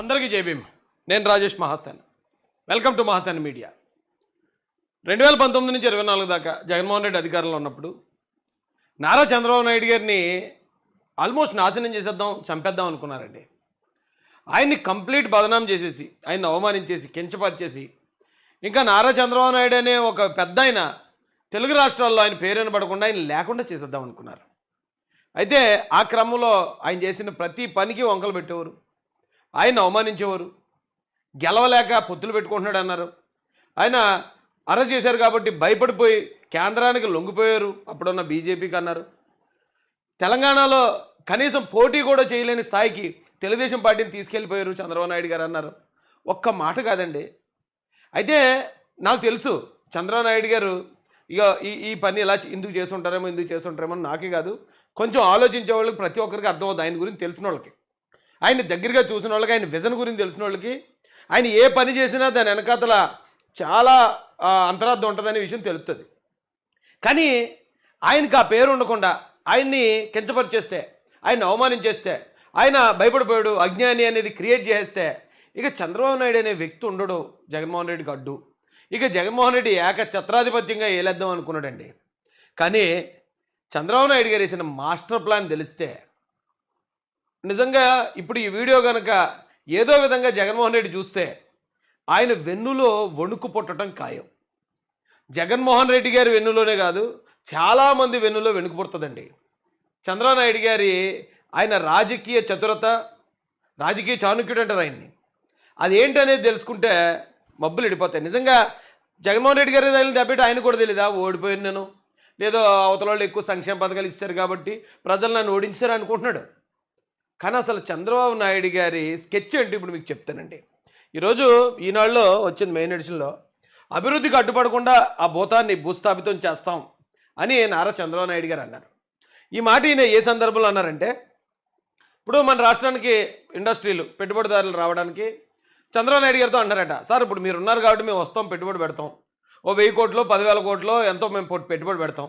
అందరికీ జయభీమ్ నేను Rajesh Mahastan welcome to Mahastan media. రెండు వేల పంతొమ్మిది నుంచి ఇరవై నాలుగు దాకా జగన్మోహన్ రెడ్డి అధికారంలో ఉన్నప్పుడు నారా చంద్రబాబు నాయుడు గారిని ఆల్మోస్ట్ నాశనం చేసేద్దాం చంపేద్దాం అనుకున్నారండి. ఆయన్ని కంప్లీట్ బదనాం చేసేసి ఆయన్ని అవమానించేసి కించపరిచేసి ఇంకా నారా చంద్రబాబు నాయుడు అనే ఒక పెద్ద ఆయన తెలుగు రాష్ట్రాల్లో ఆయన పేరు పడకుండా ఆయన లేకుండా చేసేద్దాం అనుకున్నారు. అయితే ఆ క్రమంలో ఆయన చేసిన ప్రతి పనికి వంకలు పెట్టేవారు. ఆయన అవమానించేవారు. గెలవలేక పొత్తులు పెట్టుకుంటున్నాడు అన్నారు. ఆయన అరెస్ట్ చేశారు కాబట్టి భయపడిపోయి కేంద్రానికి లొంగిపోయారు. అప్పుడున్న బీజేపీకి అన్నారు. తెలంగాణలో కనీసం పోటీ కూడా చేయలేని స్థాయికి తెలుగుదేశం పార్టీని తీసుకెళ్ళిపోయారు చంద్రబాబు నాయుడు గారు అన్నారు. ఒక్క మాట కాదండి. అయితే నాకు తెలుసు చంద్రబాబు నాయుడు గారు ఇక ఈ ఈ పని ఇలా ఎందుకు చేస్తుంటారేమో ఎందుకు చేస్తుంటారేమో నాకే కాదు. కొంచెం ఆలోచించే వాళ్ళకి ప్రతి ఒక్కరికి అర్థమవుతుంది ఆయన గురించి తెలిసిన వాళ్ళకి. ఆయన దగ్గరగా చూసిన వాళ్ళకి ఆయన విజన్ గురించి తెలిసిన వాళ్ళకి ఆయన ఏ పని చేసినా దాని వెనకాతల చాలా అంతరార్థం ఉంటుందనే విషయం తెలుస్తుంది కానీ ఆయనకి ఆ పేరు ఉండకుండా ఆయన్ని కించపరిచేస్తే ఆయన అవమానించేస్తే ఆయన భయపడిపోయాడు అజ్ఞాని అనేది క్రియేట్ చేస్తే ఇక చంద్రబాబు నాయుడు అనే వ్యక్తి ఉండడు జగన్మోహన్ రెడ్డికి అడ్డు. ఇక జగన్మోహన్ రెడ్డి ఏక ఛత్రాధిపత్యంగా ఏలేద్దాం అనుకున్నాడండి. కానీ చంద్రబాబు నాయుడు గారు వేసిన మాస్టర్ ప్లాన్ తెలిస్తే నిజంగా ఇప్పుడు ఈ వీడియో కనుక ఏదో విధంగా జగన్మోహన్ రెడ్డి చూస్తే ఆయన వెన్నులో వణుకు పుట్టడం ఖాయం. జగన్మోహన్ రెడ్డి గారి వెన్నులోనే కాదు చాలామంది వెన్నులో వెనుక పుడుతుందండి. చంద్రనాయుడు నాయుడు గారి ఆయన రాజకీయ చతురత రాజకీయ చాణుక్యుడు అంటారు ఆయన్ని. అదేంటనేది తెలుసుకుంటే మబ్బులు ఇడిపోతాయి. నిజంగా జగన్మోహన్ రెడ్డి గారి తగిలిన దెబ్బటి ఆయన కూడా తెలియదా ఓడిపోయాను నేను. లేదో అవతల వాళ్ళు ఎక్కువ సంక్షేమ పథకాలు ఇస్తారు కాబట్టి ప్రజలు నన్ను ఓడించారు అనుకుంటున్నాడు. కానీ అసలు చంద్రబాబు నాయుడు గారి స్కెచ్ ఏంటి ఇప్పుడు మీకు చెప్తానండి. ఈరోజు ఈనాడులో వచ్చింది మెయిన్ ఎడిషన్లో అభివృద్ధికి అడ్డుపడకుండా ఆ భూతాన్ని భూస్థాపితం చేస్తాం అని నారా చంద్రబాబు నాయుడు గారు అన్నారు. ఈ మాట ఈయన ఏ సందర్భంలో అన్నారంటే ఇప్పుడు మన రాష్ట్రానికి ఇండస్ట్రీలు పెట్టుబడిదారులు రావడానికి చంద్రబాబు నాయుడు గారితో అన్నారట సార్ ఇప్పుడు మీరు ఉన్నారు కాబట్టి మేము వస్తాం పెట్టుబడి పెడతాం. ఓ వెయ్యి కోట్లు పదివేల కోట్లు ఎంతో మేము పెట్టుబడి పెడతాం.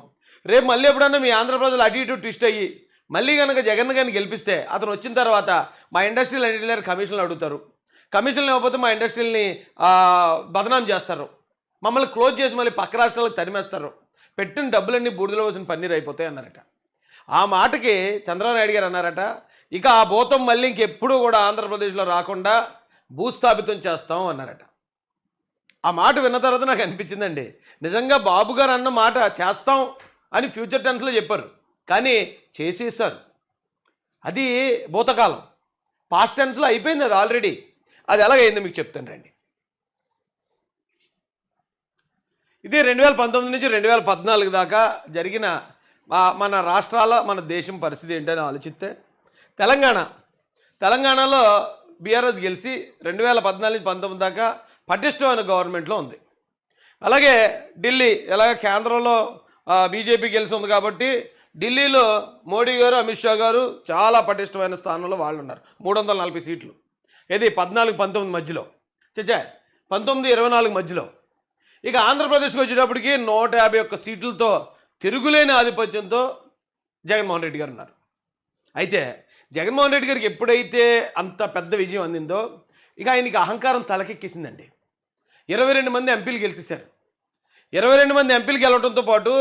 రేపు మళ్ళీ ఎప్పుడన్నా మీ ఆంధ్రప్రదేశ్లో అటు ఇటు ట్విస్ట్ అయ్యి మళ్ళీ కనుక జగన్ గారిని గెలిపిస్తే అతను వచ్చిన తర్వాత మా ఇండస్ట్రియల్ అన్నింటి కమిషన్లు అడుగుతారు. కమిషన్లు ఇవ్వకపోతే మా ఇండస్ట్రీలని బదనాం చేస్తారు. మమ్మల్ని క్లోజ్ చేసి మళ్ళీ పక్క రాష్ట్రాలకు తరిమేస్తారు. పెట్టిన డబ్బులన్నీ బూడిదలో పోసిన పన్నీరు అయిపోతాయి అన్నారట. ఆ మాటకి చంద్రబాబు నాయుడు గారు అన్నారట ఇక ఆ భూతం మళ్ళీ ఇంకెప్పుడూ కూడా ఆంధ్రప్రదేశ్లో రాకుండా భూస్థాపితం చేస్తాం అన్నారట. ఆ మాట విన్న తర్వాత నాకు అనిపించిందండి. నిజంగా బాబు గారు అన్న మాట చేస్తాం అని ఫ్యూచర్ టెన్స్లో చెప్పారు. కానీ చేసేసారు అది భూతకాలం. పాస్ట్ టెన్స్లో అయిపోయింది అది ఆల్రెడీ అది ఎలాగైందో మీకు చెప్తాను రండి. ఇది రెండు వేల పంతొమ్మిది నుంచి రెండు వేల పద్నాలుగు దాకా జరిగిన మన రాష్ట్రాల మన దేశం పరిస్థితి ఏంటని ఆలోచిస్తే తెలంగాణ. తెలంగాణలో బీఆర్ఎస్ గెలిచి రెండు వేల పద్నాలుగు నుంచి పంతొమ్మిది దాకా పటిష్టమైన గవర్నమెంట్లో ఉంది. అలాగే ఢిల్లీ ఎలాగ కేంద్రంలో బీజేపీ గెలిచి ఉంది కాబట్టి ఢిల్లీలో మోడీ గారు అమిత్ షా గారు చాలా పటిష్టమైన స్థానంలో వాళ్ళు ఉన్నారు మూడు వందల నలభై సీట్లు. ఇది పద్నాలుగు పంతొమ్మిది మధ్యలో. చచ్చా పంతొమ్మిది ఇరవై నాలుగు మధ్యలో. ఇక ఆంధ్రప్రదేశ్కి వచ్చేటప్పటికి నూట యాభై ఒక్క సీట్లతో తిరుగులేని ఆధిపత్యంతో జగన్మోహన్ రెడ్డి గారు ఉన్నారు. అయితే జగన్మోహన్ రెడ్డి గారికి ఎప్పుడైతే అంత పెద్ద విజయం అందిందో ఇక ఆయనకి అహంకారం తలకెక్కేసిందండి. ఇరవై రెండు మంది ఎంపీలు గెలిచేశారు. ఇరవై రెండు మంది ఎంపీలు గెలవడంతో పాటు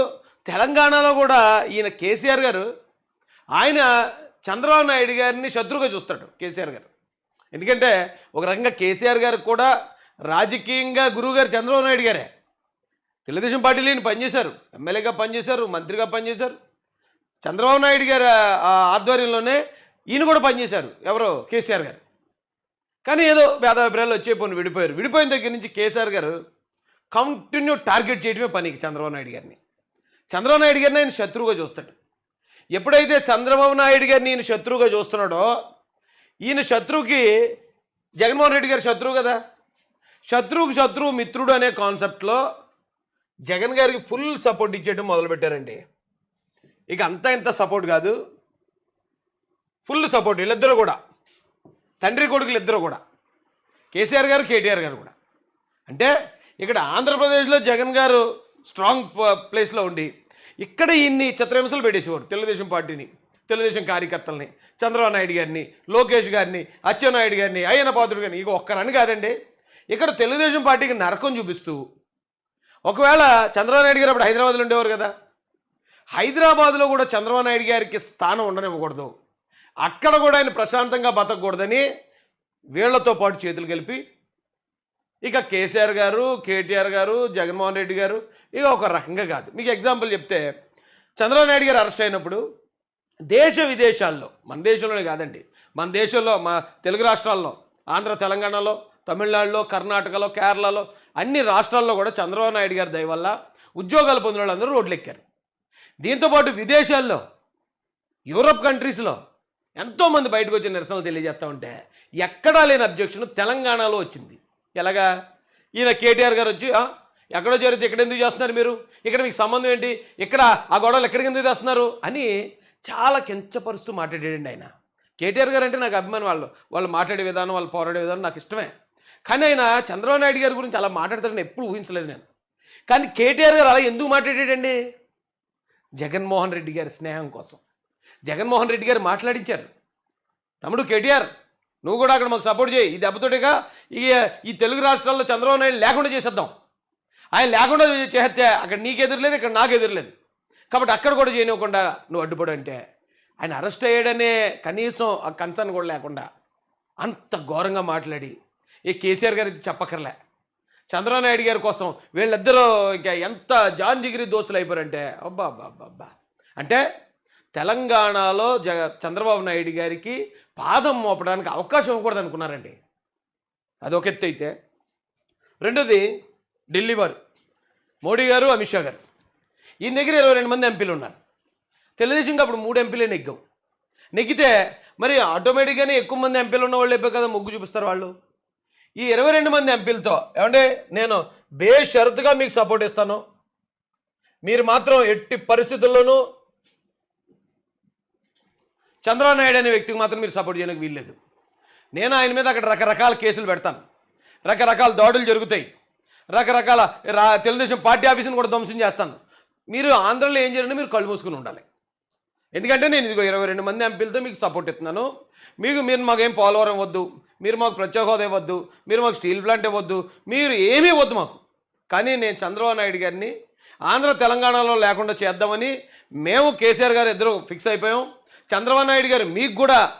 తెలంగాణలో కూడా ఈయన కేసీఆర్ గారు ఆయన చంద్రబాబు నాయుడు గారిని శత్రువుగా చూస్తాడు కేసీఆర్ గారు. ఎందుకంటే ఒక రకంగా కేసీఆర్ గారికి కూడా రాజకీయంగా గురువు గారు చంద్రబాబు నాయుడు గారే. తెలుగుదేశం పార్టీలో ఈయన పనిచేశారు ఎమ్మెల్యేగా పనిచేశారు మంత్రిగా పనిచేశారు చంద్రబాబు నాయుడు గారి ఆ ఆధ్వర్యంలోనే ఈయన కూడా పనిచేశారు ఎవరు? కేసీఆర్ గారు. కానీ ఏదో భేదాభిప్రాయాలు వచ్చే పోను విడిపోయారు. విడిపోయిన దగ్గర నుంచి కేసీఆర్ గారు కంటిన్యూ టార్గెట్ చేయడమే పనికి చంద్రబాబు నాయుడు గారిని. చంద్రబాబు నాయుడు గారిని ఆయన శత్రువుగా చూస్తాడు. ఎప్పుడైతే చంద్రబాబు నాయుడు గారిని ఈయన శత్రువుగా చూస్తున్నాడో ఈయన శత్రువుకి జగన్మోహన్ రెడ్డి గారు శత్రువు కదా. శత్రువుకి శత్రువు మిత్రుడు అనే కాన్సెప్ట్లో జగన్ గారికి ఫుల్ సపోర్ట్ ఇచ్చేయడం మొదలుపెట్టారండి. ఇక అంతా ఇంత సపోర్ట్ కాదు. ఫుల్ సపోర్ట్ వీళ్ళిద్దరూ కూడా. తండ్రి కొడుకులు ఇద్దరు కూడా. కేసీఆర్ గారు కేటీఆర్ గారు కూడా. అంటే ఇక్కడ ఆంధ్రప్రదేశ్లో జగన్ గారు స్ట్రాంగ్ ప్లేస్లో ఉండి ఇక్కడ ఇన్ని చిత్రహింసలు పెట్టేసేవారు తెలుగుదేశం పార్టీని తెలుగుదేశం కార్యకర్తల్ని చంద్రబాబు నాయుడు గారిని లోకేష్ గారిని అచ్చెన్నాయుడు గారిని అయ్యన పాత్రుడు గారిని ఇక ఒక్కరని కాదండి. ఇక్కడ తెలుగుదేశం పార్టీకి నరకం చూపిస్తూ ఒకవేళ చంద్రబాబు నాయుడు గారు అప్పుడు హైదరాబాద్లో ఉండేవారు కదా. హైదరాబాద్లో కూడా చంద్రబాబు నాయుడు గారికి స్థానం ఉండనివ్వకూడదు. అక్కడ కూడా ఆయన ప్రశాంతంగా బతకూడదని వీళ్ళతో పాటు చేతులు కలిపి ఇక కేసీఆర్ గారు కేటీఆర్ గారు జగన్మోహన్ రెడ్డి గారు ఇక ఒక రకంగా కాదు. మీకు ఎగ్జాంపుల్ చెప్తే చంద్రబాబు నాయుడు గారు అరెస్ట్ అయినప్పుడు దేశ విదేశాల్లో మన దేశంలోనే కాదండి మన దేశంలో మా తెలుగు రాష్ట్రాల్లో ఆంధ్ర తెలంగాణలో తమిళనాడులో కర్ణాటకలో కేరళలో అన్ని రాష్ట్రాల్లో కూడా చంద్రబాబు నాయుడు గారి దయ వల్ల ఉద్యోగాలు పొందిన వాళ్ళందరూ రోడ్లెక్కారు. దీంతోపాటు విదేశాల్లో యూరప్ కంట్రీస్లో ఎంతోమంది బయటకు వచ్చిన నిరసనలు తెలియజేస్తూ ఉంటే ఎక్కడా లేని అబ్జెక్షన్ తెలంగాణలో వచ్చింది. ఎలాగా? ఈయన కేటీఆర్ గారు వచ్చి ఎక్కడో జరిగితే ఇక్కడ ఎందుకు చేస్తున్నారు మీరు? ఇక్కడ మీకు సంబంధం ఏంటి? ఇక్కడ ఆ గొడవలు ఎక్కడికి ఎందుకు చేస్తున్నారు అని చాలా కించపరుస్తూ మాట్లాడాడండి ఆయన. కేటీఆర్ గారు అంటే నాకు అభిమానం వాళ్ళు. వాళ్ళు మాట్లాడే విధానం వాళ్ళు పోరాడే విధానం నాకు ఇష్టమే. కానీ ఆయన చంద్రబాబు నాయుడు గారి గురించి అలా మాట్లాడతారని ఎప్పుడు ఊహించలేదు నేను. కానీ కేటీఆర్ గారు అలా ఎందుకు మాట్లాడాడండి? జగన్మోహన్ రెడ్డి గారి స్నేహం కోసం. జగన్మోహన్ రెడ్డి గారు మాట్లాడించారు. తమ్ముడు కేటీఆర్ నువ్వు కూడా అక్కడ మాకు సపోర్ట్ చేయి. ఈ దెబ్బతోటిగా ఈ ఈ తెలుగు రాష్ట్రాల్లో చంద్రబాబు నాయుడు లేకుండా చేసేద్దాం. ఆయన లేకుండా చేస్తే అక్కడ నీకు ఎదురులేదు ఇక్కడ నాకు ఎదురులేదు కాబట్టి అక్కడ కూడా చేయనివ్వకుండా నువ్వు అడ్డుపడు అంటే ఆయన అరెస్ట్ అయ్యాడనే కనీసం ఆ కన్సర్న్ కూడా లేకుండా అంత ఘోరంగా మాట్లాడి ఈ కేసీఆర్ గారికి చెప్పక్కర్లే. చంద్రబాబు నాయుడు గారి కోసం వీళ్ళిద్దరూ ఇంకా ఎంత జాన్ జిగిరి దోస్తులు అయిపోయారంటే అబ్బా అబ్బా అబ్బా అంటే తెలంగాణలో జగ చంద్రబాబు నాయుడు గారికి పాదం మోపడానికి అవకాశం ఇవ్వకూడదు అనుకున్నారండి. అదొక ఎత్తు అయితే. రెండోది ఢిల్లీ వారు. మోడీ గారు అమిత్ షా గారు. ఈయన దగ్గర ఇరవై రెండు మంది ఎంపీలు ఉన్నారు. తెలుగుదేశంకి అప్పుడు మూడు ఎంపీలే నెగ్గాం. నెగ్గితే మరి ఆటోమేటిక్గానే ఎక్కువ మంది ఎంపీలు ఉన్న వాళ్ళు అయిపోయి కదా మొగ్గు చూపిస్తారు వాళ్ళు. ఈ ఇరవై రెండు మంది ఎంపీలతో ఏమంటే నేను బేషరతుగా మీకు సపోర్ట్ ఇస్తాను. మీరు మాత్రం ఎట్టి పరిస్థితుల్లోనూ చంద్రబాబు నాయుడు అనే వ్యక్తికి మాత్రం మీరు సపోర్ట్ చేయడానికి వీల్లేదు. నేను ఆయన మీద అక్కడ రకరకాల కేసులు పెడతాను. రకరకాల దాడులు జరుగుతాయి. రకరకాల రా తెలుగుదేశం పార్టీ ఆఫీసుని కూడా ధ్వంసం చేస్తాను. మీరు ఆంధ్రలో ఏం చేయాలని మీరు కళ్ళు మూసుకుని ఉండాలి. ఎందుకంటే నేను ఇదిగో ఇరవై రెండు మంది ఎంపీలతో మీకు సపోర్ట్ ఇస్తున్నాను. మీకు మీరు మాకేం పోలవరం వద్దు. మీరు మాకు ప్రత్యేక హోదా ఇవ్వద్దు. మీరు మాకు స్టీల్ ప్లాంట్ ఇవ్వద్దు. మీరు ఏమీ వద్దు మాకు. కానీ నేను చంద్రబాబు నాయుడు గారిని ఆంధ్ర తెలంగాణలో లేకుండా చేద్దామని మేము కేసీఆర్ గారు ఇద్దరు ఫిక్స్ అయిపోయాం. చంద్రబాబు నాయుడు గారు మీకు కూడా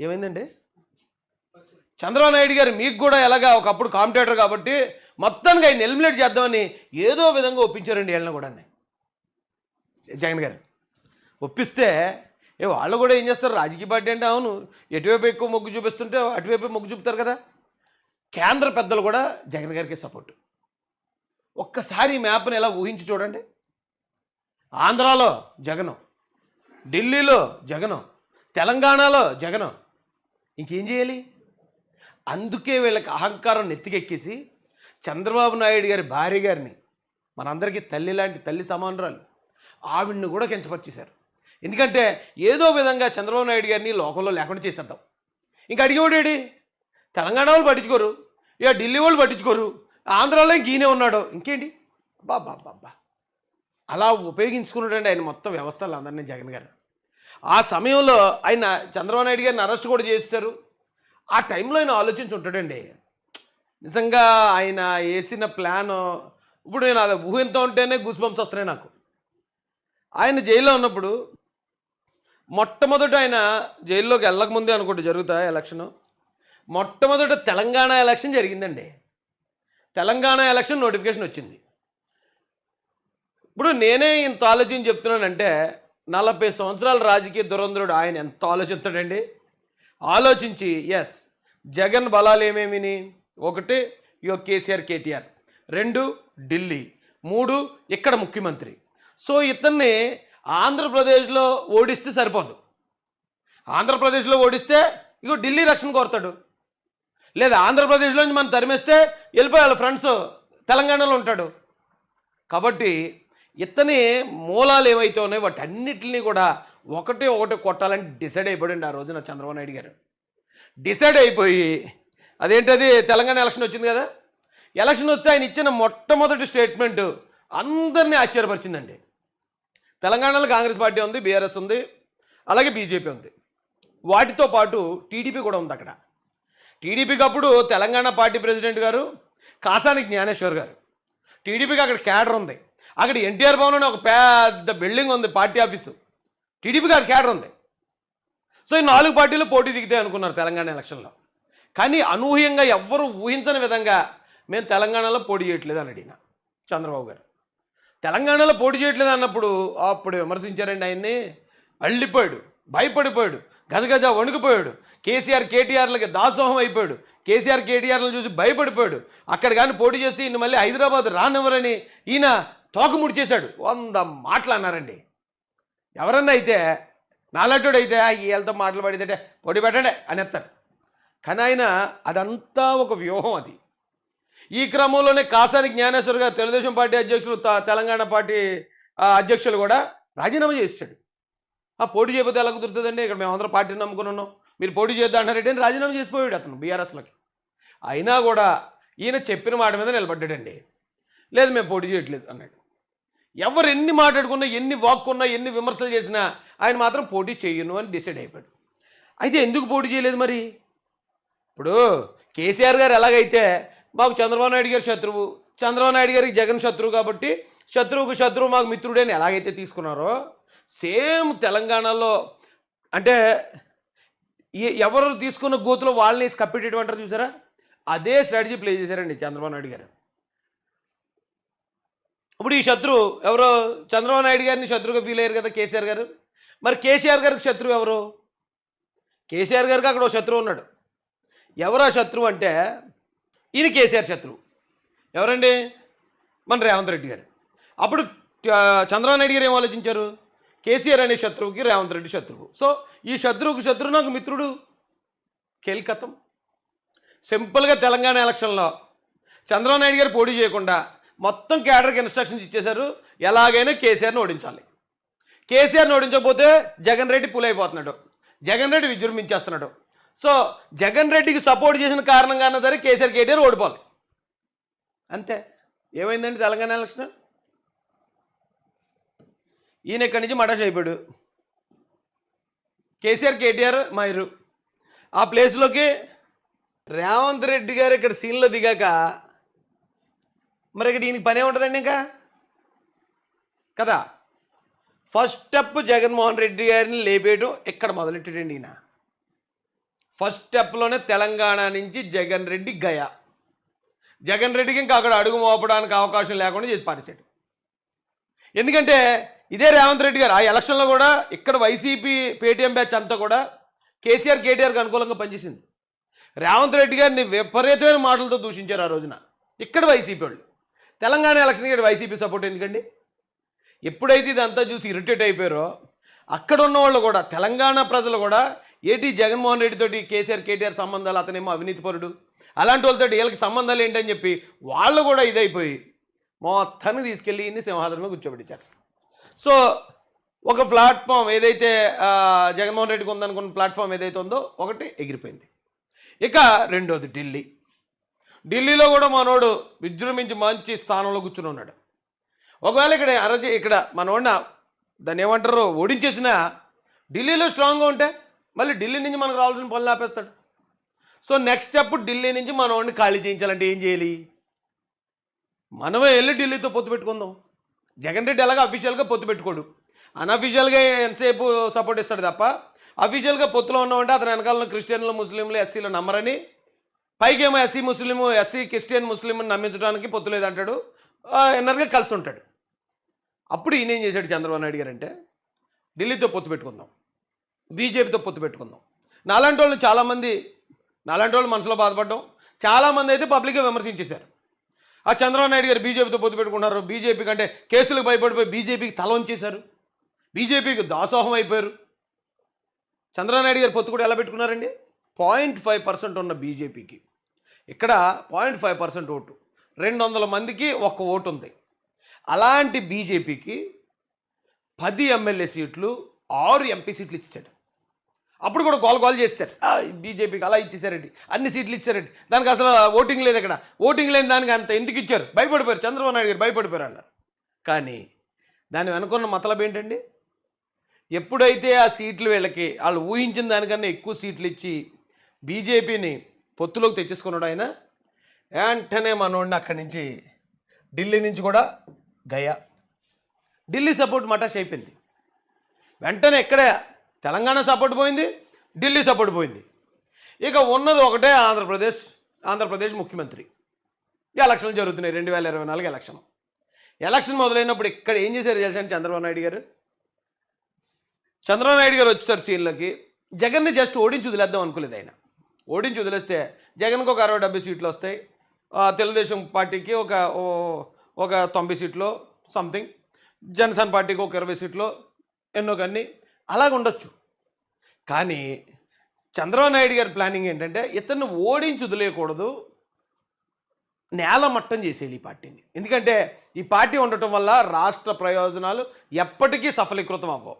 ఏమైందండి? చంద్రబాబు నాయుడు గారు మీకు కూడా ఎలాగా ఒకప్పుడు కాంపిటేటర్ కాబట్టి మొత్తానికి ఆయన ఎలిమినేట్ చేద్దామని ఏదో విధంగా ఒప్పించారండి వీళ్ళని కూడా జగన్ గారు. ఒప్పిస్తే ఏ వాళ్ళు కూడా ఏం చేస్తారు? రాజకీయ పార్టీ అంటే అవును. ఎటువైపు ఎక్కువ మొగ్గు చూపిస్తుంటే అటువైపు మొగ్గు చూపుతారు కదా. కేంద్ర పెద్దలు కూడా జగన్ గారికి సపోర్ట్. ఒక్కసారి మ్యాప్ని ఎలా ఊహించి చూడండి. ఆంధ్రాలో జగను ఢిల్లీలో జగనం తెలంగాణలో జగనం. ఇంకేం చేయాలి? అందుకే వీళ్ళకి అహంకారం నెత్తికెక్కేసి చంద్రబాబు నాయుడు గారి భార్య గారిని మనందరికీ తల్లి లాంటి తల్లి సమానురాలు ఆవిడ్ని కూడా కించపరిచేశారు. ఎందుకంటే ఏదో విధంగా చంద్రబాబు నాయుడు గారిని లోకంలో లేకుండా చేసేద్దాం. ఇంకా అడిగేవాడేడి తెలంగాణ వాళ్ళు పట్టించుకోరు ఇక ఢిల్లీ వాళ్ళు పట్టించుకోరు ఆంధ్రాలో ఇంక ఈయనే ఉన్నాడు. ఇంకేంటి? బాబా బాబా అలా ఉపయోగించుకున్నాడండి ఆయన మొత్తం వ్యవస్థలు అందరినీ జగన్ గారు. ఆ సమయంలో ఆయన చంద్రబాబు నాయుడు గారిని అరెస్ట్ కూడా చేస్తారు ఆ టైంలో ఆయన ఆలోచించి ఉంటాడండి. నిజంగా ఆయన వేసిన ప్లాన్ ఇప్పుడు నేను అది ఊహింతో ఉంటేనే గూస్ బంప్స్ వస్తున్నాయి నాకు. ఆయన జైల్లో ఉన్నప్పుడు మొట్టమొదట ఆయన జైల్లోకి వెళ్ళకముందే అనుకుంటే జరుగుతాయి ఎలక్షన్. మొట్టమొదట తెలంగాణ ఎలక్షన్ జరిగిందండి. తెలంగాణ ఎలక్షన్ నోటిఫికేషన్ వచ్చింది. ఇప్పుడు నేనే ఇంత ఆలోచన చెప్తున్నానంటే నలభై సంవత్సరాల రాజకీయ దురంధ్రుడు ఆయన ఎంత ఆలోచిస్తాడండి? ఆలోచించి ఎస్ జగన్ బలాలు ఏమేమిని? ఒకటి యో కేసీఆర్ కేటీఆర్. రెండు ఢిల్లీ. మూడు ఇక్కడ ముఖ్యమంత్రి. సో ఇతన్ని ఆంధ్రప్రదేశ్లో ఓడిస్తే సరిపోదు. ఆంధ్రప్రదేశ్లో ఓడిస్తే ఇగో ఢిల్లీ రక్షణ కోరుతాడు. లేదా ఆంధ్రప్రదేశ్లో మనం తరిమేస్తే వెళ్ళిపోయి వాళ్ళ ఫ్రెండ్స్ తెలంగాణలో ఉంటాడు. కాబట్టి ఇతని మూలాలు ఏవైతే ఉన్నాయో వాటి అన్నిటిని కూడా ఒకటి ఒకటి కొట్టాలని డిసైడ్ అయిపోయింది ఆ రోజున చంద్రబాబు నాయుడు గారు. డిసైడ్ అయిపోయి అదేంటది తెలంగాణ ఎలక్షన్ వచ్చింది కదా? ఎలక్షన్ వస్తే ఆయన ఇచ్చిన మొట్టమొదటి స్టేట్మెంట్ అందరినీ ఆశ్చర్యపరిచిందండి. తెలంగాణలో కాంగ్రెస్ పార్టీ ఉంది బీఆర్ఎస్ ఉంది అలాగే బీజేపీ ఉంది. వాటితో పాటు టీడీపీ కూడా ఉంది అక్కడ. టీడీపీకి అప్పుడు తెలంగాణ పార్టీ ప్రెసిడెంట్ గారు కాసాని జ్ఞానేశ్వర్ గారు. టీడీపీకి అక్కడ క్యాడర్ ఉంది. అక్కడ ఎన్టీఆర్ భవన్ ఒక పెద్ద బిల్డింగ్ ఉంది పార్టీ ఆఫీసు. టీడీపీ గారి క్యాడర్ ఉంది. సో ఈ నాలుగు పార్టీలు పోటీ దిగుతాయి అనుకున్నారు తెలంగాణ ఎలక్షన్లో. కానీ అనూహ్యంగా ఎవ్వరూ ఊహించని విధంగా మేము తెలంగాణలో పోటీ చేయట్లేదు అని అడిగిన చంద్రబాబు గారు. తెలంగాణలో పోటీ చేయట్లేదు అన్నప్పుడు అప్పుడు విమర్శించారండి ఆయన్ని అళ్ళిపోయాడు భయపడిపోయాడు గజగజ వణుకుపోయాడు కేసీఆర్ కేటీఆర్లకి దాసోహం అయిపోయాడు కేసీఆర్ కేటీఆర్లను చూసి భయపడిపోయాడు. అక్కడ కానీ పోటీ చేస్తే ఈయన మళ్ళీ హైదరాబాద్ రానివ్వరని ఈయన తోకముడి చేశాడు. వంద మాటలు అన్నారండి. ఎవరన్నా అయితే నాలంటోడు అయితే వీళ్ళతో మాటలు పడితే పొడి పెట్టడే అని ఎత్తారు కానీ ఆయన అదంతా ఒక వ్యూహం అది. ఈ క్రమంలోనే కాసాని జ్ఞానేశ్వర్ గారు తెలుగుదేశం పార్టీ అధ్యక్షులు తెలంగాణ పార్టీ అధ్యక్షులు కూడా రాజీనామా చేశాడు. ఆ పోటీ చేయబోతే ఎలా కుదురుతుందండి? ఇక్కడ మేము అందరం పార్టీని నమ్ముకుని ఉన్నాం. మీరు పోటీ చేద్దాం అంటారంటే అని రాజీనామా చేసిపోయాడు అతను బీఆర్ఎస్లోకి. అయినా కూడా ఈయన చెప్పిన మాట మీద నిలబడ్డాడండి. లేదు మేము పోటీ చేయట్లేదు అన్నాడు. ఎవరు ఎన్ని మాట్లాడుకున్నా ఎన్ని వాక్కున్నా ఎన్ని విమర్శలు చేసినా ఆయన మాత్రం పోటీ చేయను అని డిసైడ్ అయిపోయాడు. అయితే ఎందుకు పోటీ చేయలేదు మరి? ఇప్పుడు కేసీఆర్ గారు ఎలాగైతే మాకు చంద్రబాబు నాయుడు గారు శత్రువు చంద్రబాబు నాయుడు గారికి జగన్ శత్రువు కాబట్టి శత్రువుకు శత్రువు మాకు మిత్రుడే అని ఎలాగైతే తీసుకున్నారో సేమ్ తెలంగాణలో అంటే ఎవరు తీసుకున్న గోతులో వాళ్ళని వేసి అంటారు చూసారా? అదే స్ట్రాటజీ ప్లే చేశారండి చంద్రబాబు నాయుడు గారు. ఇప్పుడు ఈ శత్రువు ఎవరో? చంద్రబాబు నాయుడు గారిని శత్రువుగా ఫీల్ అయ్యారు కదా కేసీఆర్ గారు. మరి కేసీఆర్ గారికి శత్రువు ఎవరు? కేసీఆర్ గారికి అక్కడ శత్రువు ఉన్నాడు. ఎవరు ఆ శత్రువు అంటే ఇది కేసీఆర్ శత్రువు. ఎవరండి? మన రేవంత్ రెడ్డి గారు. అప్పుడు చంద్రబాబు నాయుడు గారు ఏం ఆలోచించారు? కేసీఆర్ అనే శత్రువుకి రేవంత్ రెడ్డి శత్రువు. సో ఈ శత్రువుకి శత్రువు నాకు మిత్రుడు కేల్కతం. సింపుల్గా తెలంగాణ ఎలక్షన్లో చంద్రబాబు నాయుడు గారు పోటీ చేయకుండా మొత్తం క్యాడర్కి ఇన్స్ట్రక్షన్స్ ఇచ్చేశారు. ఎలాగైనా కేసీఆర్ని ఓడించాలి. కేసీఆర్ని ఓడించకపోతే జగన్ రెడ్డి పులైపోతున్నాడు. జగన్ రెడ్డి విజృంభించేస్తున్నాడు. సో జగన్ రెడ్డికి సపోర్ట్ చేసిన కారణంగానే సరే కేసీఆర్ కేటీఆర్ ఓడిపోవాలి. అంతే. ఏమైందండి తెలంగాణ ఎలక్షన్ ఈయన ఇక్కడి నుంచి మటాష్ అయిపోయాడు? కేసీఆర్ కేటీఆర్ మైరు ఆ ప్లేస్లోకి రేవంత్ రెడ్డి గారు ఇక్కడ సీన్లో దిగాక మరి ఇక్కడ ఈయనకి పనే ఉంటుందండి ఇంకా? కదా? ఫస్ట్ స్టెప్ జగన్మోహన్ రెడ్డి గారిని లేపేయడం ఇక్కడ మొదలెట్టాడండి ఈయన? ఫస్ట్ స్టెప్లోనే తెలంగాణ నుంచి జగన్ రెడ్డి గయా. జగన్ రెడ్డికి ఇంకా అక్కడ అడుగు మోపడానికి అవకాశం లేకుండా చేసి పారేశాడు. ఎందుకంటే ఇదే రేవంత్ రెడ్డి గారు ఆ ఎలక్షన్లో కూడా ఇక్కడ వైసీపీ పేటీఎం బ్యాచ్ అంతా కూడా కేసీఆర్ కేటీఆర్కి అనుకూలంగా పనిచేసింది. రేవంత్ రెడ్డి గారిని విపరీతమైన మాటలతో దూషించారు ఆ రోజున. ఇక్కడ వైసీపీ వాళ్ళు. తెలంగాణ ఎలక్షన్కి ఇక్కడ వైసీపీ సపోర్ట్ ఎందుకండి? ఎప్పుడైతే ఇదంతా చూసి ఇరిటేట్ అయిపోయారో అక్కడ ఉన్న వాళ్ళు కూడా తెలంగాణ ప్రజలు కూడా ఏటి జగన్మోహన్ రెడ్డితోటి కేసీఆర్ కేటీఆర్ సంబంధాలు అతనేమో అవినీతిపరుడు అలాంటి వాళ్ళతో వీళ్ళకి సంబంధాలు ఏంటని చెప్పి వాళ్ళు కూడా ఇదైపోయి మొత్తాన్ని తీసుకెళ్ళి ఇన్ని సింహాసనంలో కూర్చోబెట్టారు సో ఒక ప్లాట్ఫామ్ ఏదైతే జగన్మోహన్ రెడ్డికి ఉందనుకున్న ప్లాట్ఫామ్ ఏదైతే ఉందో ఒకటి ఎగిరిపోయింది. ఇక రెండోది ఢిల్లీ. ఢిల్లీలో కూడా మనోడు విజృంభించి మంచి స్థానంలో కూర్చుని ఉన్నాడు. ఒకవేళ ఇక్కడ అరజ ఇక్కడ మనోడిన దాన్ని ఏమంటారు ఓడించేసిన ఢిల్లీలో స్ట్రాంగ్గా ఉంటే మళ్ళీ ఢిల్లీ నుంచి మనకు రావాల్సిన పనులు ఆపేస్తాడు. సో నెక్స్ట్ స్టెప్ ఢిల్లీ నుంచి మనోడిని ఖాళీ చేయించాలంటే ఏం చేయాలి? మనమే వెళ్ళి ఢిల్లీతో పొత్తు పెట్టుకుందాం. జగన్ రెడ్డి ఎలాగో అఫీషియల్గా పొత్తు పెట్టుకోడు. అన్అఫీషియల్గా ఎంతసేపు సపోర్ట్ ఇస్తాడు తప్ప అఫీషియల్గా పొత్తులో ఉన్నామంటే అతని వెనకాల క్రిస్టియన్లు ముస్లింలు ఎస్సీలు నమ్మరని పైకేమో SC Muslim SC Christian Muslim నమ్మించడానికి పొత్తు లేదంటాడు ఎన్నర్గా కలిసి ఉంటాడు అప్పుడు ఈయన ఏం చేశాడు చంద్రబాబు నాయుడు గారు అంటే ఢిల్లీతో పొత్తు పెట్టుకుందాం బీజేపీతో పొత్తు పెట్టుకుందాం. నాలాంటి వాళ్ళు చాలామంది నాలాంటి వాళ్ళు మనసులో బాధపడ్డం. చాలామంది అయితే పబ్లిక్గా విమర్శించేశారు. ఆ చంద్రబాబు నాయుడు గారు బీజేపీతో పొత్తు పెట్టుకున్నారు బీజేపీ కంటే కేసులకు భయపడిపోయి బీజేపీకి తల వంచేశారు. బీజేపీకి దాసోహం అయిపోయారు. చంద్రబాబు నాయుడు గారు పొత్తు కూడా ఎలా పెట్టుకున్నారండి? పాయింట్ ఫైవ్ పర్సెంట్ ఉన్న బీజేపీకి. ఇక్కడ పాయింట్ ఫైవ్ పర్సెంట్ ఓటు. రెండు వందల మందికి ఒక్క ఓటు ఉంది అలాంటి బీజేపీకి పది ఎమ్మెల్యే సీట్లు ఆరు ఎంపీ సీట్లు ఇచ్చాడు అప్పుడు కూడా గోల్ గోల్ చేశారు బీజేపీకి అలా ఇచ్చేసారండి అన్ని సీట్లు ఇచ్చారండి దానికి అసలు ఓటింగ్ లేదు ఇక్కడ. ఓటింగ్ లేని దానికి అంత ఎందుకు ఇచ్చారు? భయపడిపోయారు. చంద్రబాబు నాయుడు గారు భయపడిపోయారు అన్నారు. కానీ దాని వెనుకున్న మతలబ్ ఏంటండి? ఎప్పుడైతే ఆ సీట్లు వీళ్ళకి వాళ్ళు ఊహించిన దానికన్నా ఎక్కువ సీట్లు ఇచ్చి బీజేపీని పొత్తులోకి తెచ్చేసుకున్నాడు ఆయన. వెంటనే మనోడిని అక్కడి నుంచి ఢిల్లీ నుంచి కూడా గయా. ఢిల్లీ సపోర్ట్ మటాష్ అయిపోయింది వెంటనే ఎక్కడే? తెలంగాణ సపోర్ట్ పోయింది ఢిల్లీ సపోర్ట్ పోయింది. ఇక ఉన్నది ఒకటే ఆంధ్రప్రదేశ్ ఆంధ్రప్రదేశ్ ముఖ్యమంత్రి. ఎలక్షన్లు జరుగుతున్నాయి రెండు వేల ఇరవై నాలుగు ఎలక్షన్. ఎలక్షన్ మొదలైనప్పుడు ఇక్కడ ఏం చేశారు తెలుసా చంద్రబాబు నాయుడు గారు? చంద్రబాబు నాయుడు గారు వచ్చేసారు సీన్లోకి. జగన్ని జస్ట్ ఓడించి వదిలేద్దాం అనుకోలేదు ఆయన. ఓడించి వదిలేస్తే జగన్కి ఒక అరవై డెబ్బై సీట్లు వస్తాయి. తెలుగుదేశం పార్టీకి ఒక ఒక తొంభై సీట్లు సంథింగ్ జనసేన పార్టీకి ఒక ఇరవై సీట్లు ఎన్నో కానీ అలాగ ఉండొచ్చు. కానీ చంద్రబాబు నాయుడు గారి ప్లానింగ్ ఏంటంటే ఇతన్ని ఓడించి వదిలేయకూడదు. నేల మట్టం చేసేది ఈ పార్టీని. ఎందుకంటే ఈ పార్టీ ఉండటం వల్ల రాష్ట్ర ప్రయోజనాలు ఎప్పటికీ సఫలీకృతం అవ్వవు.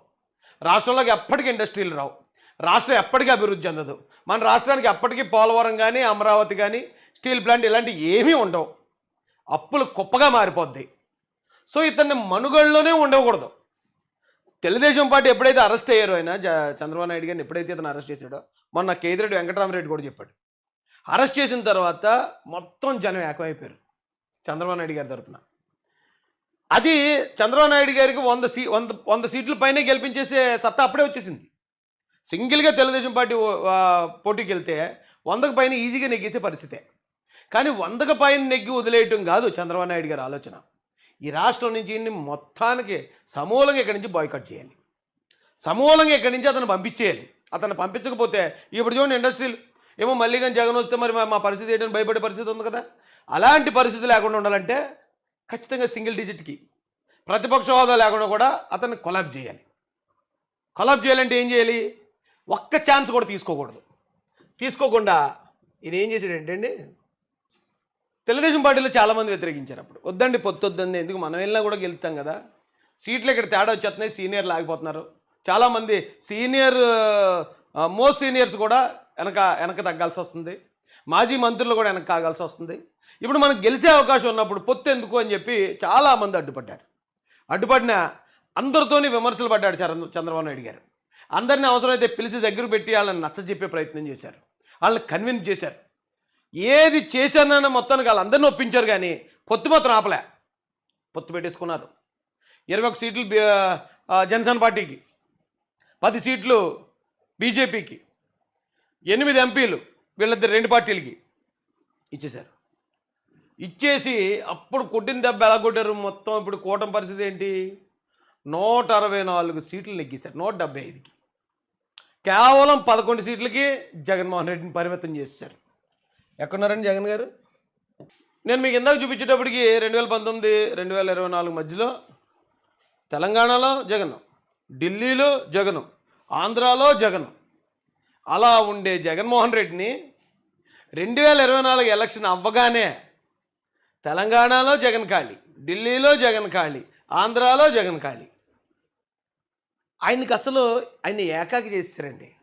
రాష్ట్రంలోకి ఎప్పటికీ ఇండస్ట్రీలు రావు. రాష్ట్రం ఎప్పటికీ అభివృద్ధి చెందదు. మన రాష్ట్రానికి ఎప్పటికీ పోలవరం కానీ అమరావతి కానీ స్టీల్ ప్లాంట్ ఇలాంటివి ఏమీ ఉండవు. అప్పులు కుప్పగా మారిపోద్ది. సో ఇతన్ని మనుగడలోనే ఉండకూడదు. తెలుగుదేశం పార్టీ ఎప్పుడైతే అరెస్ట్ అయ్యారో ఆయన చంద్రబాబు నాయుడు గారిని ఎప్పుడైతే ఇతను అరెస్ట్ చేశాడో మొన్న కేదిరెడ్డి వెంకటరామరెడ్డి కూడా చెప్పాడు. అరెస్ట్ చేసిన తర్వాత మొత్తం జనం ఏకమైపోయారు చంద్రబాబు నాయుడు గారి తరఫున అది చంద్రబాబు నాయుడు గారికి వంద సీ వంద వంద సీట్ల పైనే గెలిపించేసే సత్తా అప్పుడే వచ్చేసింది. సింగిల్గా తెలుగుదేశం పార్టీ పోటీకి వెళ్తే వందకు పైన ఈజీగా నెగ్గేసే పరిస్థితే. కానీ వందకు పైన నెగ్గి వదిలేయటం కాదు చంద్రబాబు నాయుడు గారి ఆలోచన. ఈ రాష్ట్రం నుంచి మొత్తానికి సమూలంగా ఇక్కడి నుంచి బాయ్కట్ చేయాలి. సమూలంగా ఇక్కడి నుంచి అతను పంపించేయాలి. అతను పంపించకపోతే ఇప్పుడు చూడండి ఇండస్ట్రీలు. ఏమో మళ్ళీ కానీ జగన్ వస్తే మరి మా- మా పరిస్థితి ఏంటని భయపడే పరిస్థితి ఉంది కదా. అలాంటి పరిస్థితి లేకుండా ఉండాలంటే ఖచ్చితంగా సింగిల్ డిజిట్కి ప్రతిపక్ష హోదా లేకుండా కూడా అతన్ని కొలాబ్ చేయాలి. కొలాబ్ చేయాలంటే ఏం చేయాలి? ఒక్క ఛాన్స్ కూడా తీసుకోకూడదు. తీసుకోకుండా ఈయన ఏం చేశాడంటే అండి తెలుగుదేశం పార్టీలో చాలామంది వ్యతిరేకించారు అప్పుడు. వద్దండి పొత్తు వద్దండి ఎందుకు మనం వెళ్ళినా కూడా గెలుస్తాం కదా. సీట్లు ఇక్కడ తేడా వచ్చేస్తున్నాయి సీనియర్లు ఆగిపోతున్నారు. చాలామంది సీనియర్ మోస్ట్ సీనియర్స్ కూడా వెనక వెనక తగ్గాల్సి వస్తుంది. మాజీ మంత్రులు కూడా వెనక కాగాల్సి వస్తుంది. ఇప్పుడు మనకు గెలిచే అవకాశం ఉన్నప్పుడు పొత్తు ఎందుకు అని చెప్పి చాలామంది అడ్డుపడ్డారు. అడ్డుపడిన అందరితోని విమర్శలు పడ్డాడు చంద్రబాబు నాయుడు గారు. అందరినీ అవసరమైతే పిలిచి దగ్గర పెట్టి వాళ్ళని నచ్చజెప్పే ప్రయత్నం చేశారు. వాళ్ళని కన్విన్స్ చేశారు. ఏది చేశానన్న మొత్తానికి వాళ్ళందరినీ ఒప్పించారు కానీ పొత్తు మాత్రం ఆపలే. పొత్తు పెట్టేసుకున్నారు. ఇరవై ఒక సీట్లు జనసేన పార్టీకి పది సీట్లు బీజేపీకి ఎనిమిది ఎంపీలు వీళ్ళిద్దరు రెండు పార్టీలకి ఇచ్చేశారు. ఇచ్చేసి అప్పుడు కొట్టిన దెబ్బ ఎలా కొట్టారు? మొత్తం ఇప్పుడు కూటమి పరిస్థితి ఏంటి? నూట అరవై నాలుగు సీట్లు నెగ్గేశారు నూట డెబ్బై ఐదుకి. కేవలం పదకొండు సీట్లకి జగన్మోహన్ రెడ్డిని పరిమితం చేశారు. ఎక్కడున్నారండి జగన్ గారు? నేను మీకు ఇందాక చూపించేటప్పటికి రెండు వేల పంతొమ్మిది రెండు వేల ఇరవై నాలుగు మధ్యలో తెలంగాణలో జగన్ ఢిల్లీలో జగన్ ఆంధ్రాలో జగన్. అలా ఉండే జగన్మోహన్ రెడ్డిని రెండు వేల ఇరవై నాలుగు ఎలక్షన్ అవ్వగానే తెలంగాణలో జగన్ ఖాళీ ఢిల్లీలో జగన్ ఖాళీ ఆంధ్రాలో జగన్ ఖాళీ. ఆయనకి అసలు ఆయన ఏకాకి చేశారండి.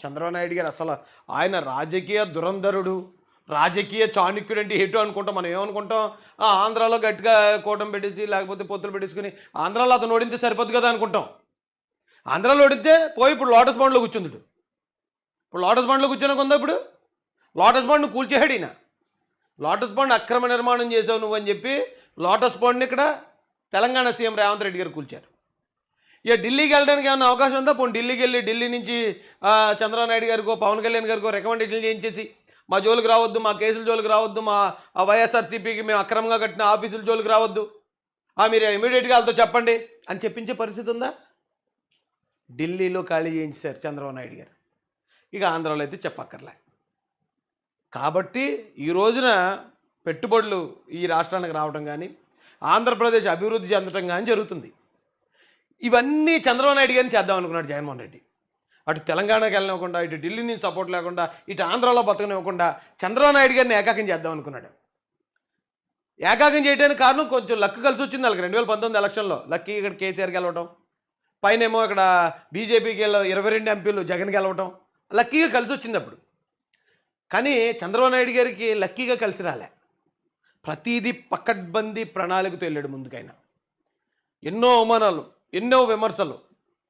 చంద్రబాబు నాయుడు గారు అసలు ఆయన రాజకీయ దురంధరుడు రాజకీయ చాణుక్యుడు అంటే ఏటో అనుకుంటాం. మనం ఏమనుకుంటాం? ఆ, ఆంధ్రాలో గట్టిగా కూటమి పెట్టేసి లేకపోతే పొత్తులు పెట్టేసుకుని ఆంధ్రాలో అతను ఓడితే సరిపోద్ది కదా అనుకుంటాం. ఆంధ్రాలో ఓడితే పోయి ఇప్పుడు లోటస్ బాండ్లో కూర్చుందుడు. ఇప్పుడు లోటస్ బాండ్లో కూర్చొని ఉందా ఇప్పుడు? లోటస్ బాండ్ను కూల్చేసాడు ఈయన. లోటస్ బాండ్ అక్రమ నిర్మాణం చేసావు నువ్వు అని చెప్పి లోటస్ బాండ్ని ఇక్కడ తెలంగాణ సీఎం రేవంత్ రెడ్డి గారు కూల్చారు. ఇక ఢిల్లీకి వెళ్ళడానికి ఏమైనా అవకాశం ఉందా? పోనీ ఢిల్లీకి వెళ్ళి ఢిల్లీ నుంచి చంద్రబాబు నాయుడు గారికో పవన్ కళ్యాణ్ గారికో రికమెండేషన్లు చేయించేసి మా జోలికి రావద్దు మా కేసుల జోలికి రావద్దు మా వైఎస్ఆర్సీపీకి మేము అక్రమంగా కట్టిన ఆఫీసుల జోలికి రావద్దు. ఆ, మీరు ఇమీడియట్గా వాళ్ళతో చెప్పండి అని చెప్పించే పరిస్థితి ఉందా? ఢిల్లీలో ఖాళీ చేయించారు చంద్రబాబు నాయుడు గారు. ఇక ఆంధ్రాలో అయితే చెప్పక్కర్లే. కాబట్టి ఈ రోజున పెట్టుబడులు ఈ రాష్ట్రానికి రావడం కానీ ఆంధ్రప్రదేశ్ అభివృద్ధి చెందడం కానీ జరుగుతుంది. ఇవన్నీ చంద్రబాబు నాయుడు గారిని చేద్దాం అనుకున్నాడు జగన్మోహన్ రెడ్డి. అటు తెలంగాణకి వెళ్ళనివ్వకుండా ఇటు ఢిల్లీ నుంచి సపోర్ట్ లేకుండా ఇటు ఆంధ్రాలో బతకనివ్వకుండా చంద్రబాబు నాయుడు గారిని ఏకాకం చేద్దాం అనుకున్నాడు. ఏకాకం చేయడానికి కారణం కొంచెం లక్ కలిసి వచ్చింది వాళ్ళకి. రెండు వేల పంతొమ్మిది ఎలక్షన్లో లక్కీ ఇక్కడ కేసీఆర్ పైన పైనేమో ఇక్కడ బీజేపీకి ఇరవై రెండు ఎంపీలు జగన్ గెలవటం లక్కీగా కలిసి వచ్చింది అప్పుడు. కానీ చంద్రబాబు నాయుడు గారికి లక్కీగా కలిసి రాలే. ప్రతిదీ పకడ్బందీ ప్రణాళికతో వెళ్ళాడు ముందుకైనా. ఎన్నో అవమానాలు ఎన్నో విమర్శలు.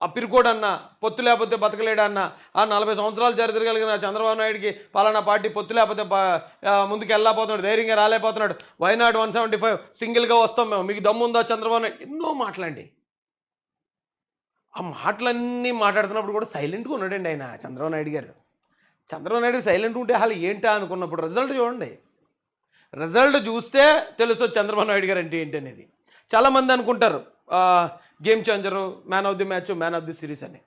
ఆ పిరుకోడు అన్న పొత్తు లేకపోతే బతకలేడు అన్న ఆ నలభై సంవత్సరాలు చరిత్ర కలిగిన చంద్రబాబు నాయుడికి పలానా పార్టీ పొత్తు లేకపోతే ముందుకు వెళ్ళలేకపోతున్నాడు ధైర్యంగా రాలేకపోతున్నాడు. Why not one seventy five సింగిల్గా వస్తాం మేము. మీకు దమ్ము ఉందా చంద్రబాబు నాయుడు? ఎన్నో మాట్లాడండి ఆ మాటలన్నీ మాట్లాడుతున్నప్పుడు కూడా సైలెంట్గా ఉన్నాడండి ఆయన చంద్రబాబు నాయుడు గారు. చంద్రబాబు నాయుడు సైలెంట్ ఉంటే అసలు ఏంటా అనుకున్నప్పుడు రిజల్ట్ చూడండి. రిజల్ట్ చూస్తే తెలుస్తుంది చంద్రబాబు నాయుడు గారు అంటే ఏంటి అనేది. చాలామంది అనుకుంటారు. Game changer man of the match man of the series అని.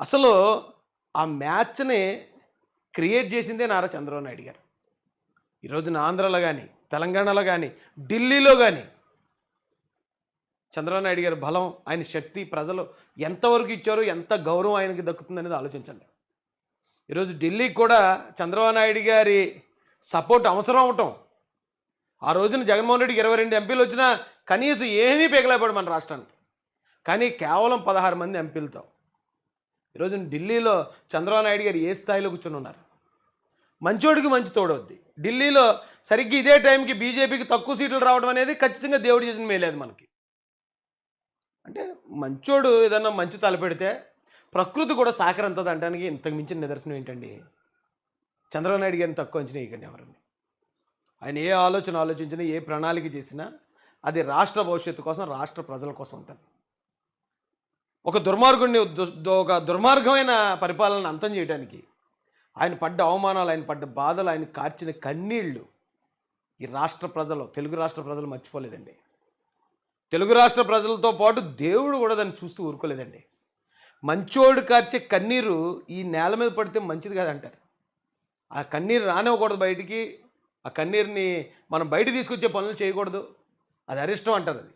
అసలు ఆ మ్యాచ్ని క్రియేట్ చేసిందే నారా చంద్రబాబు నాయుడు గారు ఈరోజున ఆంధ్రలో కానీ తెలంగాణలో కానీ ఢిల్లీలో కానీ చంద్రబాబు నాయుడు గారి బలం ఆయన శక్తి ప్రజలు ఎంతవరకు ఇచ్చారు ఎంత గౌరవం ఆయనకి దక్కుతుందనేది ఆలోచించండి. ఈరోజు ఢిల్లీకి కూడా చంద్రబాబు నాయుడు గారి సపోర్ట్ అవసరం అవటం. ఆ రోజున జగన్మోహన్ రెడ్డికి ఇరవై రెండు ఎంపీలు వచ్చినా కనీసం ఏమీ పీకలేపాడు మన రాష్ట్రానికి. కానీ కేవలం పదహారు మంది ఎంపీలతో. ఈరోజు ఢిల్లీలో చంద్రబాబు నాయుడు గారు ఏ స్థాయిలో కూర్చొని ఉన్నారు? మంచోడికి మంచి తోడవుద్ది. ఢిల్లీలో సరిగ్గా ఇదే టైంకి బీజేపీకి తక్కువ సీట్లు రావడం అనేది ఖచ్చితంగా దేవుడు చేసిన మేలేదు మనకి. అంటే మంచోడు ఏదన్నా మంచి తలపెడితే ప్రకృతి కూడా సహకరించదు అంటానికి ఇంతకు మించిన నిదర్శనం ఏంటండి? చంద్రబాబు నాయుడు గారిని తక్కువ అంచనా వేయకండి ఎవరిని. ఆయన ఏ ఆలోచన ఆలోచించినా ఏ ప్రణాళిక చేసినా అది రాష్ట్ర భవిష్యత్తు కోసం రాష్ట్ర ప్రజల కోసం ఉంటుంది ఒక దుర్మార్గుడిని దు- ఒక దుర్మార్గమైన పరిపాలన అంతం చేయడానికి ఆయన పడ్డ అవమానాలు ఆయన పడ్డ బాధలు ఆయన కార్చిన కన్నీళ్ళు ఈ రాష్ట్ర ప్రజలు తెలుగు రాష్ట్ర ప్రజలు మర్చిపోలేదండి. తెలుగు రాష్ట్ర ప్రజలతో పాటు దేవుడు కూడా దాన్ని చూస్తూ ఊరుకోలేదండి. మంచోడు కార్చే కన్నీరు ఈ నేల మీద పడితే మంచిది కాదంటారు. ఆ కన్నీరు రానివ్వకూడదు బయటికి ఆ కన్నీరుని మనం బయట తీసుకొచ్చే పనులు చేయకూడదు. అది అరిష్టం అంటారు అది.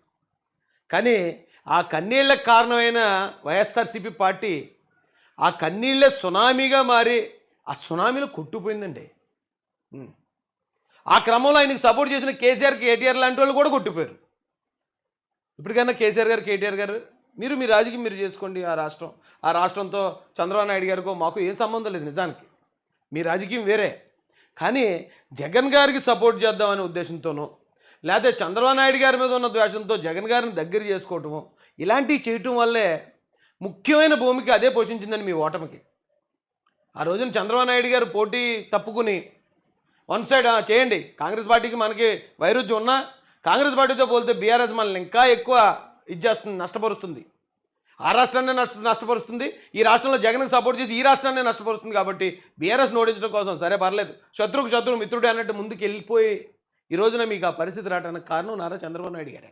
కానీ ఆ కన్నీళ్ళకి కారణమైన వైఎస్ఆర్సీపీ పార్టీ ఆ కన్నీళ్ళే సునామీగా మారి ఆ సునామీలో కొట్టుపోయిందండి ఆ క్రమంలో ఆయనకు సపోర్ట్ చేసిన కేసీఆర్ కేటీఆర్ లాంటి వాళ్ళు కూడా కొట్టిపోయారు ఇప్పటికైనా కేసీఆర్ గారు కేటీఆర్ గారు మీరు మీ రాజకీయం మీరు చేసుకోండి ఆ రాష్ట్రం. ఆ రాష్ట్రంతో చంద్రబాబు నాయుడు గారికో మాకు ఏం సంబంధం లేదు నిజానికి. మీ రాజకీయం వేరే. కానీ జగన్ గారికి సపోర్ట్ చేద్దామనే ఉద్దేశంతోనూ లేకపోతే చంద్రబాబు నాయుడు గారి మీద ఉన్న ద్వేషంతో జగన్ గారిని దగ్గర చేసుకోవటము ఇలాంటివి చేయటం వల్లే ముఖ్యమైన భూమిక అదే పోషించిందని మీ ఓటమికి. ఆ రోజున చంద్రబాబు నాయుడు గారు పోటీ తప్పుకుని వన్ సైడ్ చేయండి. కాంగ్రెస్ పార్టీకి మనకి వైరుధ్యం ఉన్నా కాంగ్రెస్ పార్టీతో పోలితే బీఆర్ఎస్ మనల్ని ఇంకా ఎక్కువ ఇచ్చేస్తుంది నష్టపరుస్తుంది. ఆ రాష్ట్రాన్ని నష్ట నష్టపరుస్తుంది. ఈ రాష్ట్రంలో జగన్కి సపోర్ట్ చేసి ఈ రాష్ట్రాన్ని నష్టపరుస్తుంది కాబట్టి బీఆర్ఎస్ ఓడించడం కోసం సరే పర్లేదు. శత్రువుకు శత్రువు మిత్రుడే అన్నట్టు ముందుకు వెళ్ళిపోయి ఈ రోజున మీకు ఆ పరిస్థితి రావడానికి కారణం నారా చంద్రబాబు నాయుడు గారే.